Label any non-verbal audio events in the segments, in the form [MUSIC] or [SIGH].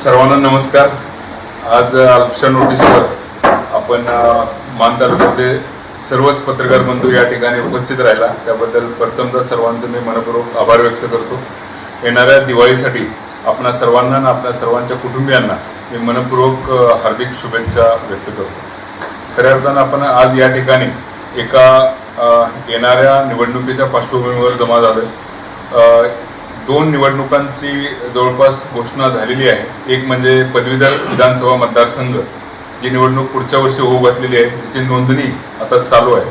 सर्वांना नमस्कार. आज अल्पशा नोटीसवर आपण मान तालुक्यातले सर्वच पत्रकार बंधू या ठिकाणी उपस्थित राहिला. त्याबद्दल प्रथमतः सर्वांचे मी मनपूर्वक आभार व्यक्त करतो. येणाऱ्या दिवाळीसाठी आपणा सर्वांना आणि आपल्या सर्वांच्या कुटुंबियांना मी मनपूर्वक हार्दिक शुभेच्छा व्यक्त करतो. खऱ्या अर्थानं आपण आज या ठिकाणी एका येणाऱ्या निवडणुकीच्या पार्श्वभूमीवर जमा झालो दोन निवडणुकांची जवळपास घोषणा झालेली आहे. एक म्हणजे पदवीधर विधानसभा मतदारसंघ जी निवडणूक पुढच्या वर्षी होऊ घातलेली आहे तिची नोंदणी आता चालू आहे.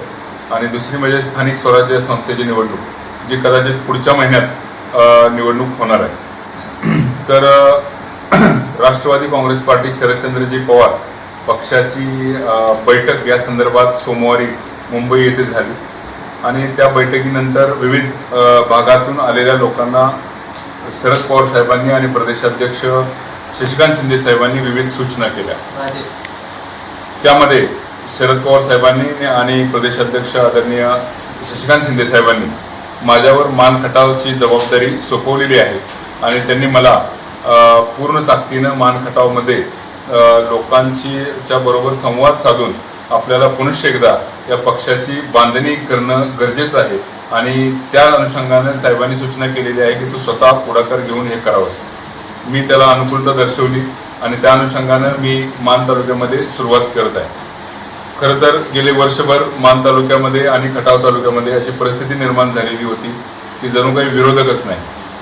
आणि दुसरी म्हणजे स्थानिक स्वराज्य संस्थेची निवडणूक जी कदाचित पुढच्या महिन्यात निवडणूक होणार आहे. तर [CLEARS THROAT] राष्ट्रवादी काँग्रेस पार्टी शरदचंद्रजी पवार पक्षाची बैठक या संदर्भात सोमवारी मुंबई येथे झाली. आणि त्या बैठकीनंतर विविध भागातून आलेल्या लोकांना शरद पवार साहेबांनी आणि प्रदेशाध्यक्ष शशिकांत शिंदे साहेबांनी विविध सूचना केल्या. त्यामध्ये शरद पवार साहेबांनी आणि प्रदेशाध्यक्ष आदरणीय शशिकांत शिंदे साहेबांनी माझ्यावर मान खटावची जबाबदारी सोपवलेली आहे आणि त्यांनी मला पूर्ण ताकदीनं मान खटावमध्ये अ, लोकांची च्या बरोबर संवाद साधून आपल्याला पुनश्च एकदा या पक्षाची बांधणी करणं गरजेचं आहे. आणि त्या अनुषंगाने साहेबांनी सूचना केलेली आहे की तू स्वतः पुढाकार घेऊन हे करावंस. मी त्याला अनुकूलता दर्शवली आणि त्या अनुषंगानं मी मान तालुक्यामध्ये सुरुवात करत आहे. खरं तर गेले वर्षभर मान तालुक्यामध्ये आणि खटाव तालुक्यामध्ये अशी परिस्थिती निर्माण झालेली होती की जणू काही विरोधकच नाही.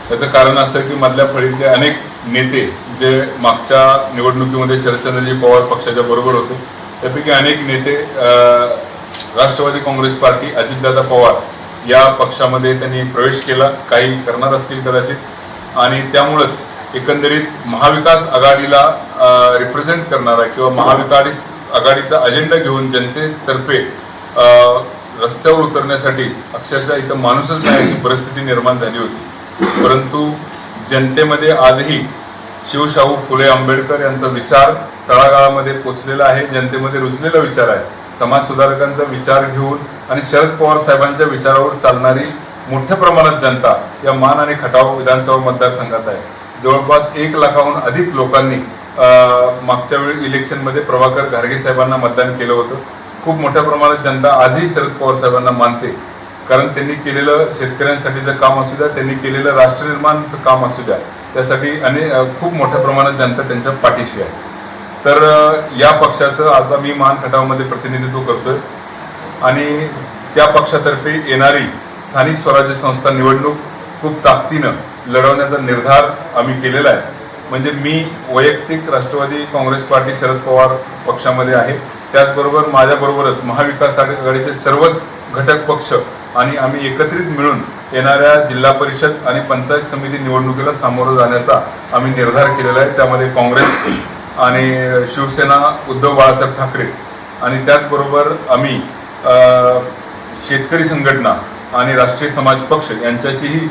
त्याचं कारण असं की मधल्या फळीतले अनेक नेते जे मागच्या निवडणुकीमध्ये शरदचंद्रजी पवार पक्षाच्या बरोबर होते त्यापैकी अनेक नेते राष्ट्रवादी काँग्रेस पार्टी अजितदादा पवार या पक्षामध्ये त्यांनी प्रवेश केला. काही करणार असतील कदाचित. आणि त्यामुळंच एकंदरीत महाविकास आघाडीला रिप्रेझेंट करणारा किंवा महाविकास आघाडीचा अजेंडा घेऊन जनतेतर्फे रस्त्यावर उतरण्यासाठी अक्षरशः इथं माणूसच नाही अशी परिस्थिती निर्माण झाली होती. परंतु जनतेमध्ये आजही शिवशाहू फुले आंबेडकर यांचा विचार तळागाळामध्ये पोचलेला आहे. जनतेमध्ये रुजलेला विचार आहे. समाज सुधारकांचा विचार घेऊन आणि शरद पवार साहेबांच्या विचारावर चालणारी मोठ्या प्रमाणात जनता या मान आणि खटाव विधानसभा मतदारसंघात आहे. जवळपास एक लाखाहून अधिक लोकांनी मागच्या वेळी इलेक्शनमध्ये प्रभाकर घारगे साहेबांना मतदान केलं होतं. खूप मोठ्या प्रमाणात जनता आजही शरद पवार साहेबांना मानते. कारण त्यांनी केलेलं शेतकऱ्यांसाठीचं काम असू द्या त्यांनी केलेलं राष्ट्रनिर्माणचं काम असू द्या त्यासाठी अनेक खूप मोठ्या प्रमाणात जनता त्यांच्या पाठीशी आहे. तर या पक्षाचं आज मी मानखटावमध्ये प्रतिनिधित्व करतोय. आणि त्या पक्षातर्फे येणारी स्थानिक स्वराज्य संस्था निवडणूक खूप ताकदीनं लढवण्याचा निर्धार आम्ही केलेला आहे. म्हणजे मी वैयक्तिक राष्ट्रवादी काँग्रेस पार्टी शरद पवार पक्षामध्ये आहे. त्याचबरोबर माझ्याबरोबरच महाविकास आघाडीचे सर्वच घटक पक्ष आणि आम्ही एकत्रित मिळून येणाऱ्या जिल्हा परिषद आणि पंचायत समिती निवडणुकीला सामोरं जाण्याचा आम्ही निर्धार केलेला आहे. त्यामध्ये काँग्रेस आणि शिवसेना उद्धव बाळासाहेब ठाकरे आणि त्याचबरोबर आम्ही शेतकरी संघटना आणि राष्ट्रीय समाज पक्ष यांच्याशीही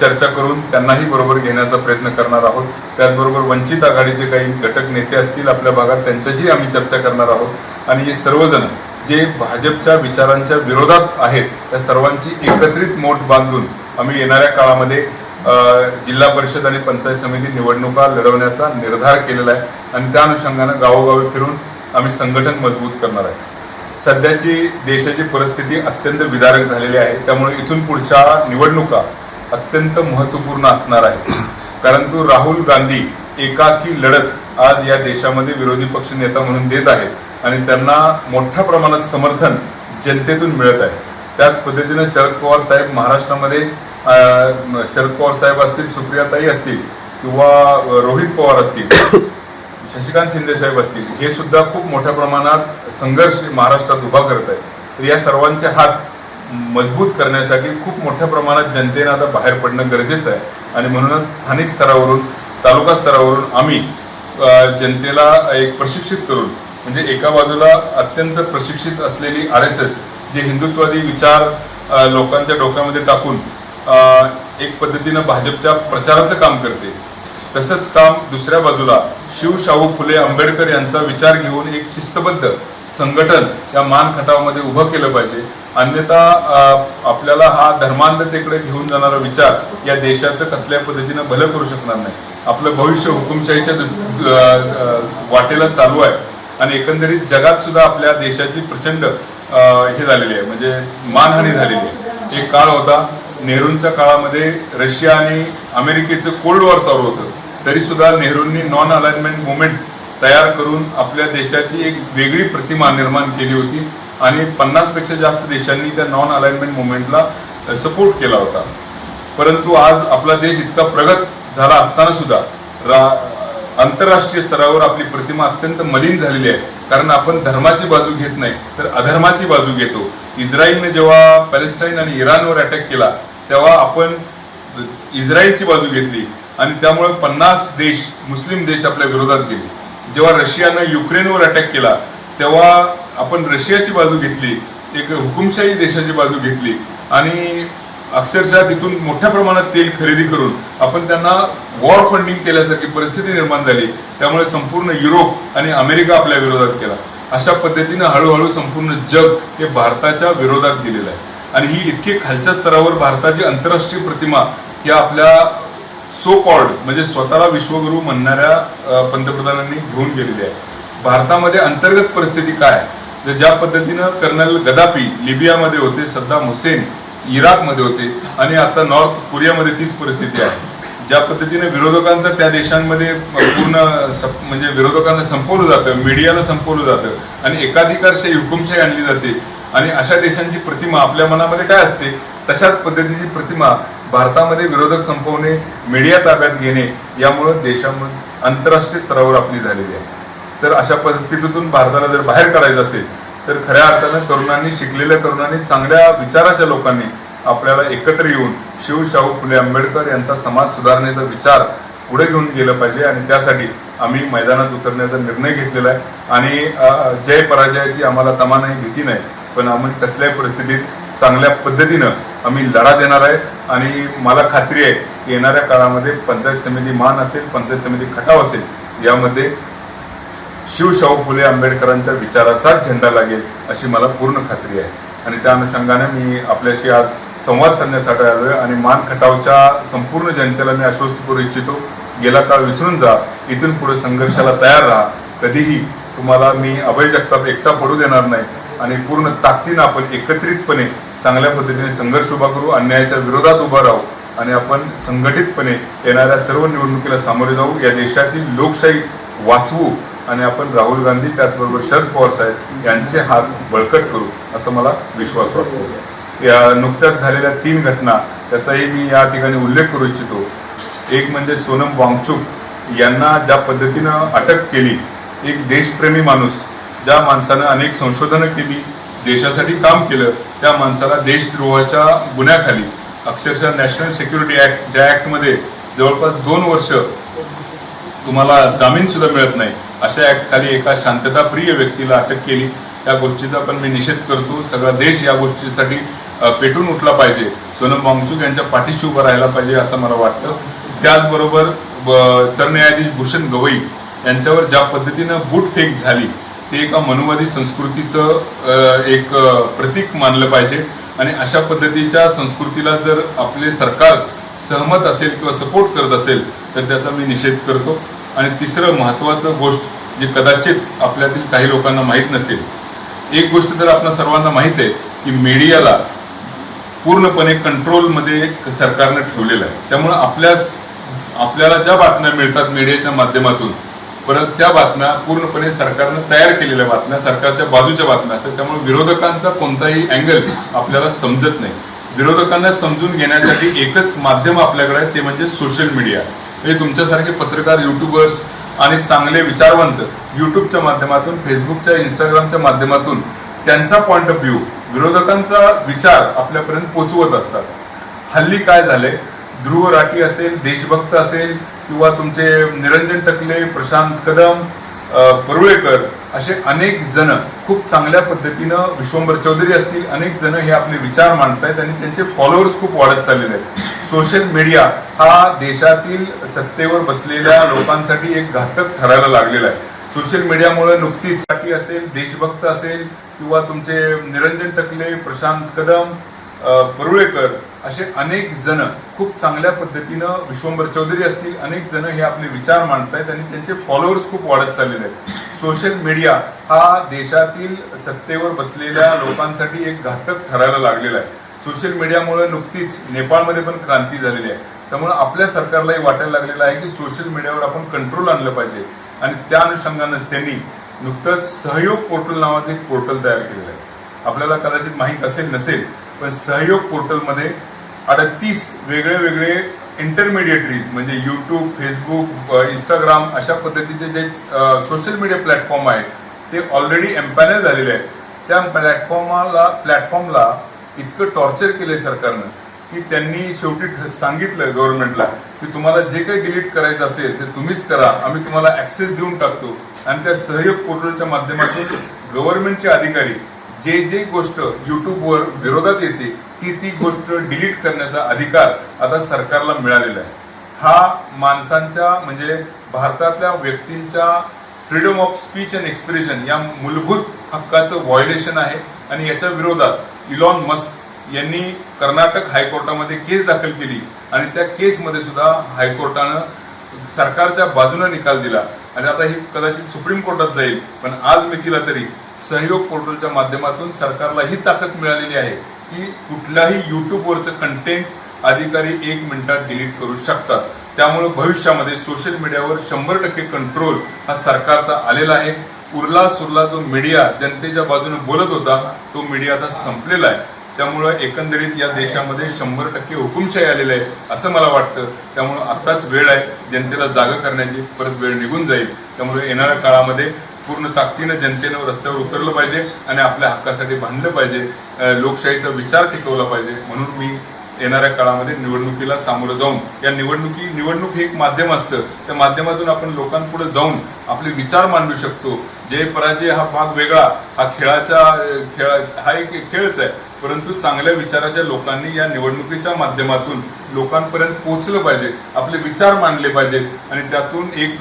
चर्चा करून त्यांनाही बरोबर घेण्याचा प्रयत्न करणार आहोत. त्याचबरोबर वंचित आघाडीचे काही घटक नेते असतील आपल्या भागात त्यांच्याशी आम्ही चर्चा करणार आहोत. आणि हे सर्वजण जे भाजपच्या विचारांच्या विरोधात आहेत त्या सर्वांची एकत्रित मोठ बांधून आम्ही येणाऱ्या काळामध्ये जिल्हा परिषद आणि पंचायत समिती निवडणुका लढवण्याचा निर्धार केलेला आहे आणि त्या अनुषंगानं गावोगावी फिरून आम्ही संघटन मजबूत करणार आहे. सध्याची देशाची परिस्थिती अत्यंत विदारक झालेली आहे. त्यामुळे इथून पुढच्या निवडणुका अत्यंत महत्त्वपूर्ण असणार आहेत. परंतु राहुल गांधी एकाकी लढत आज या देशामध्ये विरोधी पक्ष नेता म्हणून देत आहेत आणि त्यांना मोठ्या प्रमाणात समर्थन जनतेतून मिळत आहे. त्याच पद्धतीनं शरद पवार साहेब महाराष्ट्रामध्ये शरद पवार साहेब असतील सुप्रियाताई असतील किंवा रोहित पवार असतील [COUGHS] शशिकांत शिंदे साहेब असतील हे सुद्धा खूप मोठ्या प्रमाणात संघर्ष महाराष्ट्रात उभा करत आहेत. तर या सर्वांचे हात मजबूत करण्यासाठी खूप मोठ्या प्रमाणात जनतेनं आता बाहेर पडणं गरजेचं आहे. आणि म्हणूनच स्थानिक स्तरावरून तालुका स्तरावरून आम्ही जनतेला एक प्रशिक्षित करून म्हणजे एका बाजूला अत्यंत प्रशिक्षित असलेली आर एस एस जे हिंदुत्ववादी विचार लोकांच्या डोक्यामध्ये टाकून एक पद्धतीनं भाजपच्या प्रचाराचं काम करते. तसंच काम दुसऱ्या बाजूला शिवशाहू फुले आंबेडकर यांचा विचार घेऊन एक शिस्तबद्ध संघटन या मानखटामध्ये उभं केलं पाहिजे. अन्यथा आपल्याला हा धर्मांधतेकडे घेऊन जाणारा विचार या देशाचं कसल्या पद्धतीनं भलं करू शकणार नाही. आपलं भविष्य हुकुमशाहीच्या दृष्ट वाटेला चालू आहे. आणि एकंदरीत जगात सुद्धा आपल्या देशाची प्रचंड हे झालेली आहे. म्हणजे मानहानी झालेली आहे. एक काळ होता नेहरूंच्या काळामध्ये रशिया आणि अमेरिकेचं कोल्ड वॉर चालू होतं. तरी सुद्धा नेहरूंनी नॉन अलाइनमेंट मुवमेंट तयार करून आपल्या देशाची एक वेगळी प्रतिमा निर्माण केली होती आणि पन्नासपेक्षा जास्त देशांनी त्या नॉन अलाइनमेंट मुवमेंटला सपोर्ट केला होता. परंतु आज आपला देश इतका प्रगत झाला असताना सुद्धा रा- आंतरराष्ट्रीय स्तरावर आपली प्रतिमा अत्यंत मलिन झालेली आहे. कारण आपण धर्माची बाजू घेत नाही तर अधर्माची बाजू घेतो. इस्रायलने जेव्हा पॅलेस्टाईन आणि इराणवर अटॅक केला तेव्हा आपण इस्रायलची बाजू घेतली आणि त्यामुळे पन्नास देश मुस्लिम देश आपल्या विरोधात गेले. जेव्हा रशियानं युक्रेनवर अटॅक केला तेव्हा आपण रशियाची बाजू घेतली एक हुकुमशाही देशाची बाजू घेतली आणि अक्षरशः तिथून मोठ्या प्रमाणात तेल खरेदी करून आपण त्यांना वॉर फंडिंग केल्यासारखी परिस्थिती निर्माण झाली. त्यामुळे संपूर्ण युरोप आणि अमेरिका आपल्या विरोधात केला. अशा पद्धतीनं हळूहळू संपूर्ण जग हे भारताच्या विरोधात गेलेलं आहे. आणि ही इतकी खालच्या स्तरावर भारताची आंतरराष्ट्रीय प्रतिमा या आपल्या सो कॉल्ड म्हणजे स्वतःला विश्वगुरू म्हणणाऱ्या पंतप्रधानांनी घेऊन गेलेली आहे भारतामध्ये अंतर्गत परिस्थिती काय आहे? तर ज्या पद्धतीनं कर्नल गदापी लिबियामध्ये होते सद्दाम हुसेन इराकमध्ये होते आणि आता नॉर्थ कोरियामध्ये तीच परिस्थिती आहे ज्या पद्धतीने विरोधकांचं त्या देशांमध्ये पूर्ण म्हणजे विरोधकांना संपवलं जातं मीडियाला संपवलं जातं आणि एकाधिकारशाही हुकुमशाही आणली जाते आणि अशा देशांची प्रतिमा आपल्या मनामध्ये काय असते? तशाच पद्धतीची प्रतिमा भारतामध्ये विरोधक संपवणे मीडिया ताब्यात घेणे यामुळं देशामध्ये आंतरराष्ट्रीय स्तरावर आपली झालेली आहे. तर अशा परिस्थितीतून भारताला जर बाहेर काढायचं असेल तर खऱ्या अर्थानं तरुणांनी शिकलेल्या तरुणांनी चांगल्या विचाराच्या लोकांनी आपल्याला एकत्र येऊन शिव शाहू फुले आंबेडकर यांचा समाज सुधारण्याचा विचार पुढे घेऊन गेलं पाहिजे आणि त्यासाठी आम्ही मैदानात उतरण्याचा निर्णय घेतलेला आहे. आणि जय पराजयाची आम्हाला तमा नाही भीती नाही. पण आम्ही कसल्याही परिस्थितीत चांगल्या पद्धतीनं आम्ही लढा देणार आहे. आणि मला खात्री आहे की येणाऱ्या काळामध्ये पंचायत समिती मान असेल पंचायत समिती खटाव असेल यामध्ये शिवशाहू फुले आंबेडकरांच्या विचाराचाच झेंडा लागेल अशी मला पूर्ण खात्री आहे. आणि त्या अनुषंगाने मी आपल्याशी आज संवाद साधण्यासाठी आलो आहे आणि मान खटावच्या संपूर्ण जनतेला मी आश्वस्त करू इच्छितो. गेला काळ विसरून जा इथून पुढे संघर्षाला तयार राहा. कधीही तुम्हाला मी अभय जगताप एकटा पडू देणार नाही. आणि पूर्ण ताकदीनं आपण एकत्रितपणे चांगल्या पद्धतीने संघर्ष उभा करू अन्यायाच्या विरोधात उभा राहू आणि आपण संघटितपणे येणाऱ्या सर्व निवडणुकीला सामोरे जाऊ या देशातील लोकशाही वाचवू आणि आपण राहुल गांधी त्याचबरोबर शरद पवार साहेब यांचे हात बळकट करू असं मला विश्वास वाटतो. या नुकत्याच झालेल्या तीन घटना त्याचाही मी या ठिकाणी उल्लेख करू इच्छितो. एक म्हणजे सोनम वांगचुक यांना ज्या पद्धतीनं अटक केली एक देशप्रेमी माणूस ज्या माणसानं अनेक संशोधनं केली देशासाठी काम केलं त्या माणसाला देशद्रोहाच्या गुन्ह्याखाली अक्षरशः नॅशनल सिक्युरिटी ॲक्ट ज्या ॲक्टमध्ये जवळपास दोन वर्ष तुम्हाला जामीन सुद्धा मिळत नाही अशा ॲक्टखाली एका शांतताप्रिय व्यक्तीला अटक केली. त्या गोष्टीचा पण मी निषेध करतो. सगळा देश या गोष्टीसाठी पेटून उठला पाहिजे. सोनम वांगचूक यांच्या पाठीशी उभं राहायला पाहिजे असं मला वाटतं. त्याचबरोबर ब- सरन्यायाधीश भूषण गवई यांच्यावर ज्या पद्धतीनं बूटफेक झाली ते एका मनुवादी संस्कृतीचं एक प्रतीक मानलं पाहिजे. आणि अशा पद्धतीच्या संस्कृतीला जर आपले सरकार सहमत असेल किंवा सपोर्ट करत असेल तर त्याचा मी निषेध करतो. आणि तिसरं महत्त्वाचं गोष्ट जे कदाचित आपल्यातील काही लोकांना माहीत नसेल. एक गोष्ट तर आपल्या सर्वांना माहीत आहे की मीडियाला पूर्णपणे कंट्रोलमध्ये सरकारनं ठेवलेलं आहे. त्यामुळं आपल्या आपल्याला ज्या बातम्या मिळतात मीडियाच्या माध्यमातून परत त्या बातम्या पूर्णपणे सरकारनं तयार केलेल्या बातम्या सरकारच्या बाजूच्या बातम्या असतात. त्यामुळे विरोधकांचा कोणताही अँगल आपल्याला समजत नाही. विरोधकांना समजून घेण्यासाठी एकच माध्यम आपल्याकडे आहे ते म्हणजे सोशल मीडिया हे तुमच्यासारखे पत्रकार युट्यूबर्स आणि चांगले विचारवंत युट्यूबच्या माध्यमातून फेसबुकच्या इंस्टाग्रामच्या माध्यमातून त्यांचा पॉईंट ऑफ व्ह्यू विरोधकांचा विचार आपल्यापर्यंत पोचवत असतात. हल्ली काय झालंय? ध्रुव राठी असेल देशभक्त असेल किंवा तुमचे निरंजन टकले प्रशांत कदम परुळेकर असे अनेक जण खूप चांगल्या पद्धतीनं विश्वंभर चौधरी असतील. अनेक जण हे आपले विचार मांडतायत आणि त्यांचे फॉलोअर्स खूप वाढत चाललेले आहेत. सोशल मीडिया हा देशातील सत्तेवर बसलेल्या लोकांसाठी एक घातक ठरायला लागलेला आहे. सोशल मीडियामुळे नुकतीच साठी असेल देशभक्त असेल किंवा तुमचे निरंजन टकले प्रशांत कदम परुळेकर असे अनेक जण खूप चांगल्या पद्धतीनं विश्वंभर चौधरी असतील अनेक जण हे आपले विचार मांडतायत आणि त्यांचे फॉलोअर्स खूप वाढत चाललेले आहेत. सोशल मीडिया हा देशातील सत्तेवर बसलेल्या लोकांसाठी एक घातक ठरायला लागलेला आहे. सोशल मीडियामुळे नुकतीच नेपाळमध्ये पण क्रांती झालेली आहे. त्यामुळे आपल्या सरकारलाही वाटायला लागलेलं आहे की सोशल मीडियावर आपण कंट्रोल आणलं पाहिजे. आणि त्या अनुषंगानंच त्यांनी नुकतंच सहयोग पोर्टल नावाचं एक पोर्टल तयार केलेलं आहे. आपल्याला कदाचित माहीत असेल नसेल पण सहयोग पोर्टलमध्ये अडतीस वेगळे वेगळे इंटरमिडिएटरीज म्हणजे यूट्यूब फेसबुक इंस्टाग्राम अशा पद्धतीचे जे सोशल मीडिया प्लॅटफॉर्म आहेत ते ऑलरेडी एम्पॅनल झालेले आहेत. त्या प्लॅटफॉर्माला प्लॅटफॉर्मला इतकं टॉर्चर केलंय सरकारनं की त्यांनी शेवटी सांगितलं गव्हर्नमेंटला की तुम्हाला जे काही डिलीट करायचं असेल ते तुम्हीच करा. आम्ही तुम्हाला ऍक्सेस देऊन टाकतो. आणि त्या सहयोग पोर्टलच्या माध्यमातून गव्हर्नमेंटचे अधिकारी जे जे गोष्ट युट्यूबवर विरोधात येते ती ती गोष्ट डिलीट करण्याचा अधिकार आता सरकारला मिळालेला आहे. हा माणसांच्या म्हणजे भारतातल्या व्यक्तींच्या freedom of speech and expression या मूलभूत हक्काचं व्हायोलेशन आहे आणि याच्या विरोधात इलॉन मस्क यांनी कर्नाटक हायकोर्टामध्ये केस दाखल केली आणि त्या केसमध्ये सुद्धा हायकोर्टानं सरकारच्या बाजूने निकाल दिला. आणि आता ही कदाचित सुप्रीम कोर्टात जाईल पण आज मितीला तरी सहयोग पोर्टलच्या माध्यमातून सरकारला ही ताकद मिळालेली आहे की कुठल्याही युट्यूबवरचं कंटेंट अधिकारी एक मिनिटात डिलीट करू शकतात. त्यामुळे भविष्यामध्ये सोशल मीडियावर शंभर टक्के कंट्रोल हा सरकारचा आलेला आहे. उरला सुरला जो मीडिया जनतेच्या बाजूने बोलत होता तो मीडिया आता संपलेला आहे. त्यामुळं एकंदरीत या देशामध्ये शंभर टक्के हुकुमशाही आलेलं आहे असं मला वाटतं. त्यामुळं आत्ताच वेळ आहे. जनतेला जागा करण्याची परत वेळ निघून जाईल. त्यामुळे येणाऱ्या काळामध्ये पूर्ण ताकदीनं जनतेनं रस्त्यावर उतरलं पाहिजे आणि आपल्या हक्कासाठी भांडलं पाहिजे. लोकशाहीचा विचार टिकवला पाहिजे. म्हणून मी येणाऱ्या काळामध्ये निवडणुकीला सामोरं जाऊन या निवडणुकी निवडणूक हे एक माध्यम असतं. त्या माध्यमातून आपण लोकांपुढे जाऊन आपले विचार मांडू शकतो. जय पराजय हा भाग वेगळा. हा खेळाचा खेळा हा एक खेळच आहे. परंतु चांगल्या विचाराच्या लोकांनी या निवडणुकीच्या माध्यमातून लोकांपर्यंत पोहोचलं पाहिजे आपले विचार मांडले पाहिजेत आणि त्यातून एक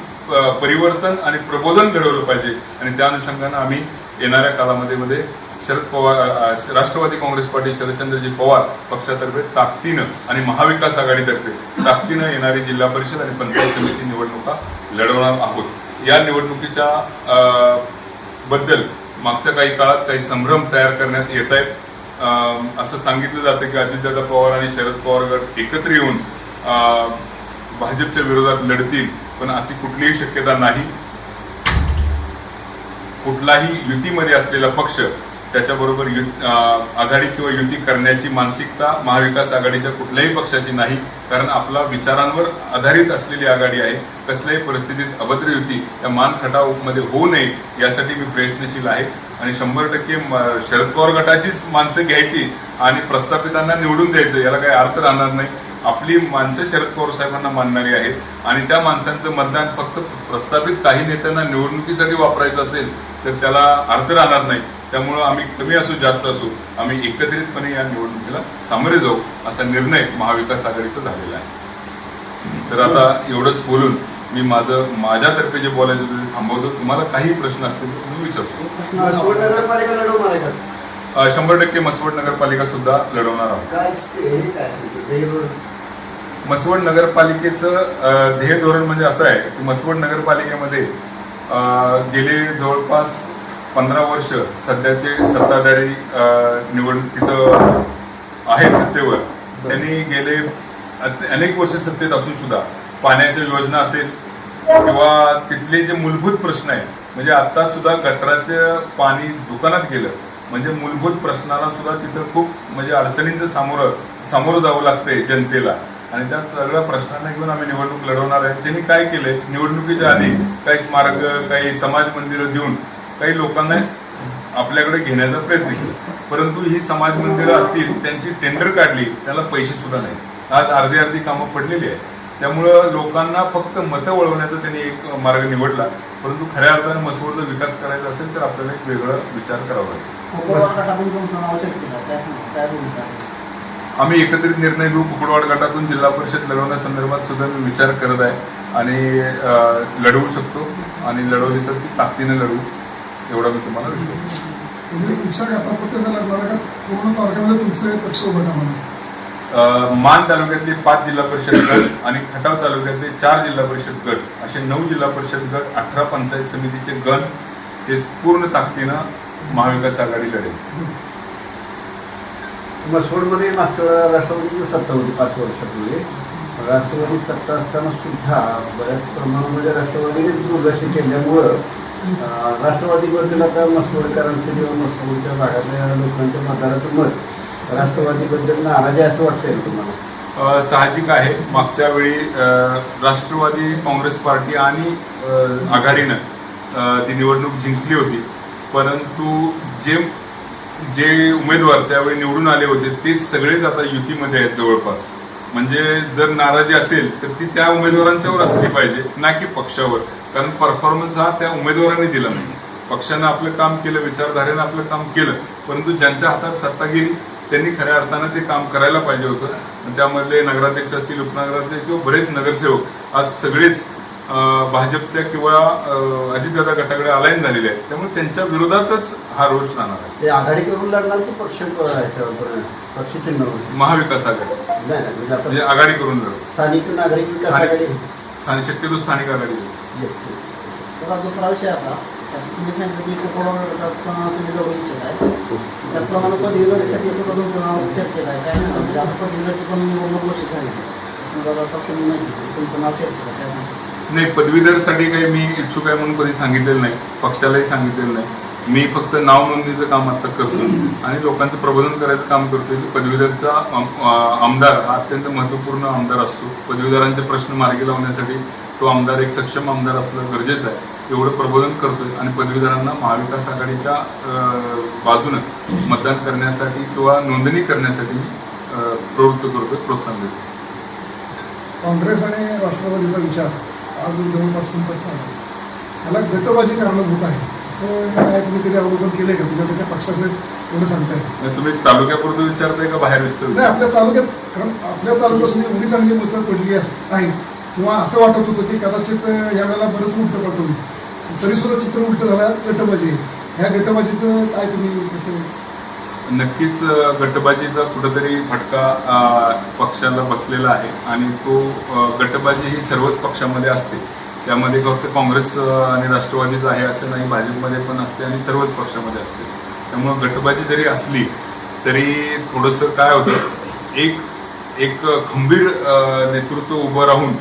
परिवर्तन आणि प्रबोधन घडवलं पाहिजे. आणि त्या अनुषंगानं आम्ही येणाऱ्या काळामध्ये मध्ये शरद पवार राष्ट्रवादी काँग्रेस पार्टी शरदचंद्रजी पवार पक्षातर्फे ताकदीनं आणि महाविकास आघाडीतर्फे ताकदीनं येणारी जिल्हा परिषद आणि पंचायत समिती निवडणुका लढवणार आहोत. या निवडणुकीच्या बद्दल मागच्या काही काळात काही संभ्रम तयार करण्यात येत आहेत. असं सांगितलं जातं की अजितदादा पवार आणि शरद पवार गट एकत्र येऊन भाजपच्या विरोधात लढतील पण अशी कुठलीही शक्यता नाही. कुठलाही युतीमध्ये असलेला पक्ष त्याच्याबरोबर यु अं, आघाडी किंवा युती करण्याची मानसिकता महाविकास आघाडीच्या कुठल्याही पक्षाची नाही कारण आपला विचारांवर आधारित असलेली आघाडी आहे. कसल्याही परिस्थितीत अभद्र युती या मान खटावमध्ये होऊ नये यासाठी मी प्रयत्नशील आहे. आणि शंभर टक्के शरद पवार गटाचीच माणसं घ्यायची आणि प्रस्थापितांना निवडून द्यायचं याला काही अर्थ राहणार नाही. आपली माणसं शरद पवार साहेबांना मानणारी आहेत आणि त्या माणसांचं मतदान फक्त प्रस्थापित काही नेत्यांना निवडणुकीसाठी वापरायचं असेल तर त्याला अर्थ राहणार नाही. त्यामुळं आम्ही कमी असू जास्त असू आम्ही एकत्रितपणे या निवडणुकीला सामोरे जाऊ असा निर्णय महाविकास आघाडीचा झालेला आहे. तर आता एवढंच बोलून मी माझं माझ्यातर्फे जे बोलायचं ते थांबवतो. तुम्हाला काही प्रश्न असतील तर तुम्ही विचारू शकता मसवड नगरपालिका लढवणार आहे का? अं, शंभर टक्के मसवड नगरपालिका सुद्धा लढवणार आहोत. मसवड नगरपालिकेचं ध्येय धोरण म्हणजे असं आहे की मसवड नगरपालिकेमध्ये गेले जवळपास पंधरा वर्ष सध्याचे सत्ताधारी निवड तिथं आहेत सत्तेवर. त्यांनी गेले अनेक वर्ष सत्तेत असून सुद्धा पाण्याच्या योजना असेल किंवा तिथले जे मूलभूत प्रश्न आहेत म्हणजे आता सुद्धा गटराचं पाणी दुकानात गेलं म्हणजे मूलभूत प्रश्नाला सुद्धा तिथं खूप म्हणजे अडचणींचं सामोरं सामोरं जावं लागतंय जनतेला. आणि त्या सगळ्या प्रश्नांना घेऊन आम्ही निवडणूक लढवणार आहे. त्यांनी काय केलंय? निवडणुकीच्या आधी काही स्मारक काही समाज मंदिरं देऊन काही लोकांना आपल्याकडे घेण्याचा प्रयत्न केला. परंतु ही समाज मंदिरं असतील त्यांची टेंडर काढली त्याला पैसे सुद्धा नाही. आज अर्धी अर्धी कामं पडलेली आहेत. त्यामुळं लोकांना फक्त मतं वळवण्याचा त्यांनी एक मार्ग निवडला परंतु खऱ्या अर्थाने मसवडचा विकास करायचा असेल तर आपल्याला एक वेगळा विचार करावा लागेल? आम्ही एकत्रित निर्णय घेऊ कुकडवाड गटातून जिल्हा परिषद लढवण्यासंदर्भात सुद्धा मी विचार करत आहे आणि लढवू शकतो आणि लढवली तर ती ताकदीने लढवू एवढा मी तुम्हाला विश्वास देतो. म्हणजे पूर्ण तुमचे पक्ष उभं अ, मान तालुक्यातले पाच जिल्हा परिषद गट आणि खटाव तालुक्यातले चार जिल्हा परिषद गट असे नऊ जिल्हा परिषद गट अठरा पंचायत समितीचे गण हे पूर्ण ताकदीनं महाविकास आघाडी लढेल. मसवडमध्ये मागच्या राष्ट्रवादीची सत्ता होती पाच वर्षापूर्वी. राष्ट्रवादी सत्ता असताना सुद्धा बऱ्याच प्रमाणामध्ये राष्ट्रवादीनेच दुर्लक्ष केल्यामुळं अं, राष्ट्रवादीबद्दल आता मसवडकरांचं किंवा मसवडच्या भागातल्या लोकांच्या मतदाराचं मत राष्ट्रवादीबद्दल नाराज आहे असं वाटतंय तुम्हाला? साहजिक आहे. मागच्या वेळी राष्ट्रवादी काँग्रेस पार्टी आणि आघाडीनं ती निवडणूक जिंकली होती. परंतु जे जे उमेदवार त्यावेळी निवडून आले होते ते सगळेच आता युतीमध्ये आहेत जवळपास. म्हणजे जर नाराजी असेल तर ती त्या उमेदवारांच्यावर असली पाहिजे ना की पक्षावर. कारण परफॉर्मन्स हा त्या उमेदवारांनी दिला नाही. पक्षानं आपलं काम केलं विचारधारेनं आपलं काम केलं परंतु ज्यांच्या हातात सत्ता गेली त्यांनी खऱ्या अर्थानं ते काम करायला पाहिजे होतं. त्यामधले नगराध्यक्ष असतील उपनगराध्यक्ष किंवा बरेच नगरसेवक आज सगळेच भाजपच्या किंवा अजितदादा गटाकडे अलाईन झालेले आहेत. त्यामुळे त्यांच्या विरोधातच हा रोष राहणार आहे. आघाडी करून लढणार की पक्ष पक्ष चिन्हावर महाविकास आघाडी. म्हणजे म्हणजे आघाडी करून लढू स्थानिक नागरिक स्थानिक शक्यतो स्थानिक आघाडी दुसरा विषय असा. तुम्ही सांगितलं की कुटुंबाप्रमाणे तुम्ही जवळ इच्छित आहे. त्याचप्रमाणे पदवीधरीसाठी सुद्धा तुमचं नाव चर्चेत आहे? काय सांगता म्हणजे आता पदवीधरची पण निवडणूक घोषित झाली. समजा आता तुम्ही नाही तुमचं नाव चर्चेत आहे. काय सांगता नाही पदवीधरसाठी काही मी इच्छुक आहे म्हणून कधी सांगितलेलं नाही. पक्षालाही सांगितलेलं नाही. मी फक्त नाव नोंदणीचं काम आता करतो आणि लोकांचं प्रबोधन करायचं काम करतोय. की पदवीधरचा आमदार हा अत्यंत महत्त्वपूर्ण आमदार असतो. पदवीधरांचे प्रश्न मार्गी लावण्यासाठी तो आमदार एक सक्षम आमदार असणं गरजेचं आहे. एवढं प्रबोधन करतोय आणि पदवीधरांना महाविकास आघाडीच्या बाजूनं मतदान करण्यासाठी किंवा नोंदणी करण्यासाठी प्रवृत्त करतोय प्रोत्साहन देतो काँग्रेस आणि राष्ट्रवादीचा विचार आज जवळपास संपत चालला त्याला गटबाजी कारणीभूत आहे. असं काय तुम्ही कधी अवलोकन केलंय का? तुझ्या त्याच्या पक्षाचं एवढं सांगताय. नाही, तुम्ही तालुक्यापुरतं विचारताय का बाहेर नाही विचारताय आपल्या तालुक्यात कारण आपल्या तालुक्यापासून एवढी चांगली मतं पडली आहेत किंवा असं वाटत होतं की कदाचित यावेळेला बरंच उलटं पडतो तरी सुद्धा चित्र उलट झाला गटबाजी. ह्या गटबाजीचं काय तुम्ही कसं नक्कीच गटबाजीचा कुठंतरी फटका पक्षाला बसलेला आहे आणि तो गटबाजी ही सर्वच पक्षामध्ये असते. त्यामध्ये फक्त काँग्रेस आणि राष्ट्रवादीच आहे असं नाही भाजपमध्ये पण असते आणि सर्वच पक्षामध्ये असते. त्यामुळं गटबाजी जरी असली तरी थोडंसं काय होतं एक एक खंबीर नेतृत्व उभं राहून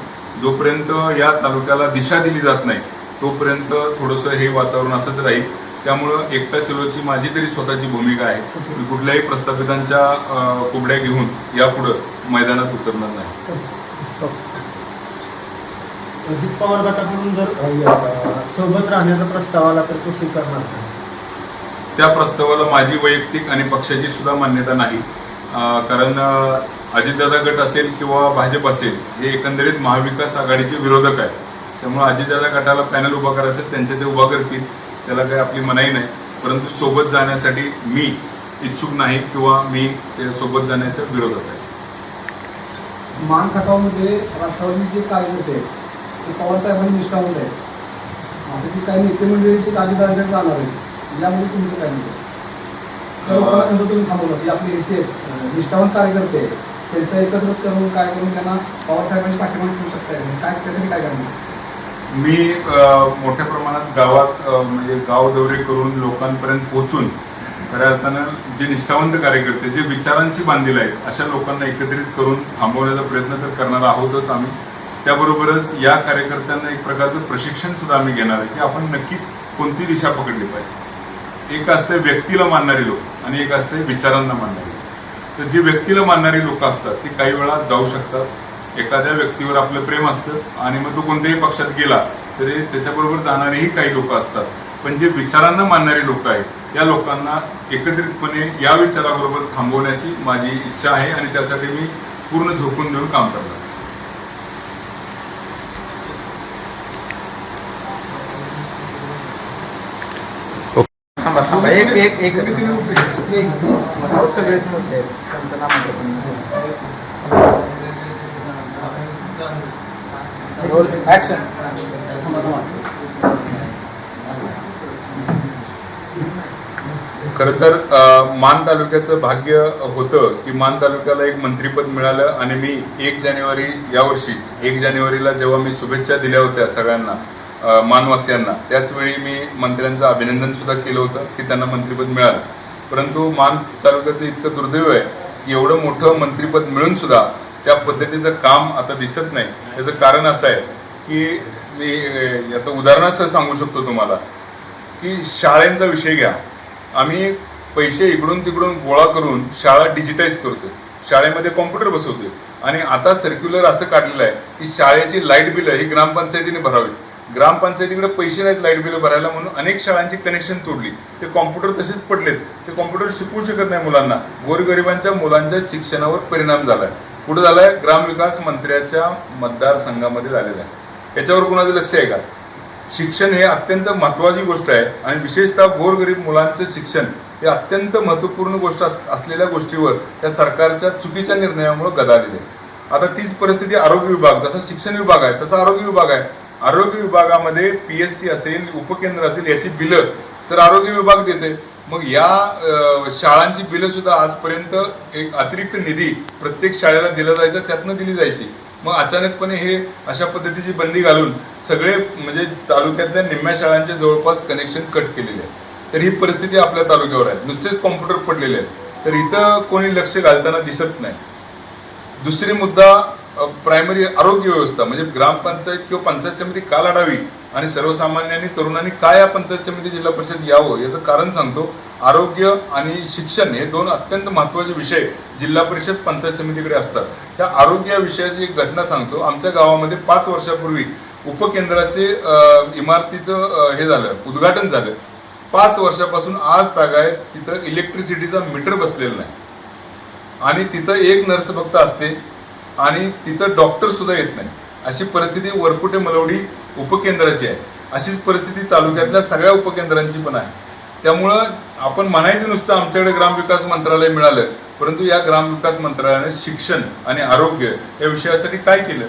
जोपर्यंत या तालुक्याला दिशा दिली जात नाही तोपर्यंत थोडंसं हे वातावरण असंच राहील. त्यामुळं एकता चलोची माझी तरी स्वतःची भूमिका आहे. मी कुठल्याही प्रस्थापितांच्या कुबड्या घेऊन यापुढं मैदानात उतरणार नाही. अजित पवार गटाकडून जर सोबत राहण्याचा प्रस्ताव आला तर तो स्वीकारणार? त्या प्रस्तावाला माझी वैयक्तिक आणि पक्षाची सुद्धा मान्यता नाही. कारण अजितदादा गट असेल किंवा भाजप असेल हे एकंदरीत महाविकास आघाडीचे विरोधक आहेत. त्यामुळे अजितदादा गटाला पॅनल उभा करायचं असेल त्यांचे ते उभा करतील. त्याला काही आपली मनाई नाही. परंतु सोबत जाण्यासाठी मी इच्छुक नाही किंवा मी ते सोबत जाण्याच्या विरोधात आहे. मान खटावमध्ये राष्ट्रवादीचे कार्यकर्ते ते पवार साहेबांनी निष्ठावंत आहेत. आता जी काही नेते मंडळीची ताजेदारांच्या जाणार आहेत. यामध्ये तुमचं काय आहे? लोकांना कसं तुम्ही थांबवलं. जे आपले ह्याचे निष्ठावंत कार्यकर्ते त्यांचं एकत्रित करून काय करून त्यांना पवार साहेबांची पाठिंबा ठेवू शकताय काय त्यासाठी काय करणार? मी मोठ्या प्रमाणात गावात म्हणजे गाव दौरे करून लोकांपर्यंत पोहोचून खऱ्या अर्थानं जे निष्ठावंत कार्यकर्ते जे विचारांशी बांधील आहेत अशा लोकांना एकत्रित करून थांबवण्याचा प्रयत्न तर करणार आहोतच आम्ही. त्याबरोबरच या कार्यकर्त्यांना एक प्रकारचं प्रशिक्षण सुद्धा आम्ही घेणार आहे की आपण नक्की कोणती दिशा पकडली पाहिजे. एक असते व्यक्तीला मानणारी लोक आणि एक असते विचारांना मानणारी लोक. तर जे व्यक्तीला मानणारी लोक असतात ती काही वेळा जाऊ शकतात. एखाद्या व्यक्तीवर आपलं प्रेम असतं आणि मग तो कोणत्याही पक्षात गेला तरी त्याच्याबरोबर जाणारेही काही लोक असतात. पण जे विचारांना मानणारी लोक आहेत या लोकांना एकत्रितपणे या विचाराबरोबर थांबवण्याची माझी इच्छा आहे आणि त्यासाठी मी पूर्ण झोकून देऊन काम करणार. एक एक एक? अहो, सगळेच मुद्दे त्यांच्या नामाचं पण नाही. रोल ऍक्शन खरं तर मान तालुक्याचं भाग्य होतं की मान तालुक्याला एक मंत्रीपद मिळालं आणि मी एक जानेवारी यावर्षीच एक जानेवारीला जेव्हा मी शुभेच्छा दिल्या होत्या सगळ्यांना मानवासियांना त्याचवेळी मी मंत्र्यांचं अभिनंदन सुद्धा केलं होतं की त्यांना मंत्रीपद मिळालं. परंतु मान तालुक्याचं इतकं दुर्दैव आहे की एवढं मोठं मंत्रीपद मिळून सुद्धा त्या पद्धतीचं काम आता दिसत नाही. त्याचं कारण असं आहे की मी आता उदाहरणासह सांगू शकतो तुम्हाला की शाळेंचा विषय घ्या. आम्ही पैसे इकडून तिकडून गोळा करून शाळा डिजिटाईज करतोय. शाळेमध्ये कॉम्प्युटर बसवतोय. आणि आता सर्क्युलर असं काढलेलं आहे की शाळेची लाइट बिलं ही ग्रामपंचायतीने भरावी ग्रामपंचायतीकडे पैसे नाहीत लाइट बिलं भरायला म्हणून अनेक शाळांची कनेक्शन तोडली. ते कॉम्प्युटर तसेच पडलेत. ते कॉम्प्युटर शिकवू शकत नाही मुलांना. गोरगरिबांच्या मुलांच्या शिक्षणावर परिणाम झाला आहे कुठं झालंय? ग्रामविकास मंत्र्याच्या मतदारसंघामध्ये झालेला आहे. याच्यावर कुणाचं लक्ष आहे का? शिक्षण हे अत्यंत महत्त्वाची गोष्ट आहे आणि विशेषतः गोरगरीब मुलांचं शिक्षण हे अत्यंत महत्त्वपूर्ण गोष्ट अस असलेल्या गोष्टीवर त्या सरकारच्या चुकीच्या निर्णयामुळे गदालेली आहे. आता तीच परिस्थिती आरोग्य विभाग जसा शिक्षण विभाग आहे तसा आरोग्य विभाग आहे. आरोग्य विभागामध्ये पी एस सी असेल उपकेंद्र असेल याची बिलं तर आरोग्य विभाग देते मग या शाळांची बिलं सुद्धा आजपर्यंत एक अतिरिक्त निधी प्रत्येक शाळेला दिला जायचा त्यातनं दिली जायची. मग अचानकपणे हे अशा पद्धतीची बंदी घालून सगळे म्हणजे तालुक्यातल्या निम्म्या शाळांचे जवळपास कनेक्शन कट केलेले आहे तर ही परिस्थिती आपल्या तालुक्यावर आहे. नुसतेच कॉम्प्युटर पडलेले आहेत. तर इथं कोणी लक्ष घालताना दिसत नाही. दुसरी मुद्दा प्रायमरी आरोग्य व्यवस्था म्हणजे ग्रामपंचायत किंवा पंचायत समिती का लढावी आणि सर्वसामान्यांनी तरुणांनी काय या पंचायत समिती जिल्हा परिषद यावं याचं कारण सांगतो. आरोग्य आणि शिक्षण हे दोन अत्यंत महत्त्वाचे विषय जिल्हा परिषद पंचायत समितीकडे असतात. त्या आरोग्य विषयाची एक घटना सांगतो. आमच्या गावामध्ये पाच वर्षापूर्वी उपकेंद्राचे इमारतीचं हे झालं उद्घाटन झालं. पाच वर्षापासून आज तागायत तिथं इलेक्ट्रिसिटीचा मीटर बसलेला नाही. आणि तिथं एक नर्स फक्त असते. आणि तिथं डॉक्टर सुद्धा येत नाही. अशी परिस्थिती वरकुटे मलवडी उपकेंद्राची आहे. अशीच परिस्थिती तालुक्यातल्या सगळ्या उपकेंद्रांची पण आहे. त्यामुळं आपण म्हणायचं नुसतं आमच्याकडे ग्रामविकास मंत्रालय मिळालं परंतु या ग्रामविकास मंत्रालयाने शिक्षण आणि आरोग्य या विषयासाठी काय केलं?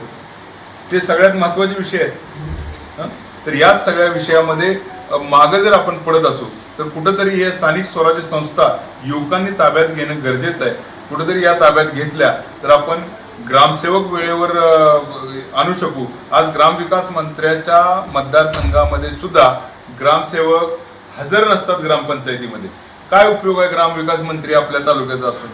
ते सगळ्यात महत्त्वाचे विषय आहेत. तर याच सगळ्या विषयामध्ये मागं जर आपण पडत असू तर कुठंतरी हे स्थानिक स्वराज्य संस्था युवकांनी ताब्यात घेणं गरजेचं आहे. कुठंतरी या ताब्यात घेतल्या तर आपण ग्रामसेवक वेळेवर आणू शकू. आज ग्रामविकास मंत्र्याच्या मतदारसंघामध्ये सुद्धा ग्रामसेवक हजर नसतात ग्रामपंचायतीमध्ये. काय उपयोग आहे ग्रामविकास मंत्री आपल्या तालुक्याचा असून?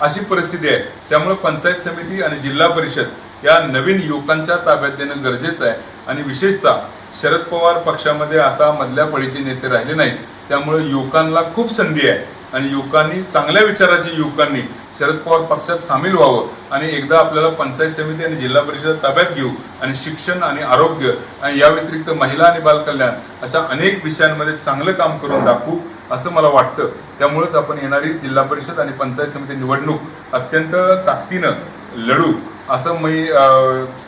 अशी परिस्थिती आहे. त्यामुळे पंचायत समिती आणि जिल्हा परिषद या नवीन युवकांच्या ताब्यात देणं गरजेचं आहे. आणि विशेषतः शरद पवार पक्षामध्ये आता मधल्या पळीचे नेते राहिले नाहीत. त्यामुळे युवकांना खूप संधी आहे. आणि युवकांनी चांगल्या विचाराची युवकांनी शरद पवार पक्षात सामील व्हावं आणि एकदा आपल्याला पंचायत समिती आणि जिल्हा परिषद ताब्यात घेऊ आणि शिक्षण आणि आरोग्य आणि या व्यतिरिक्त महिला आणि बालकल्याण अशा अनेक विषयांमध्ये चांगलं काम करून दाखवू असं मला वाटतं. त्यामुळेच आपण येणारी जिल्हा परिषद आणि पंचायत समिती निवडणूक अत्यंत ताकदीनं लढू असं मी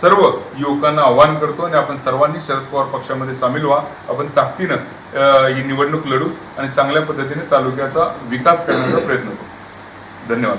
सर्व युवकांना आवाहन करतो आणि आपण सर्वांनी शरद पवार पक्षामध्ये सामील व्हा. आपण ताकदीनं ही निवडणूक लढू आणि चांगल्या पद्धतीने तालुक्याचा विकास करण्याचा प्रयत्न करू. धन्यवाद.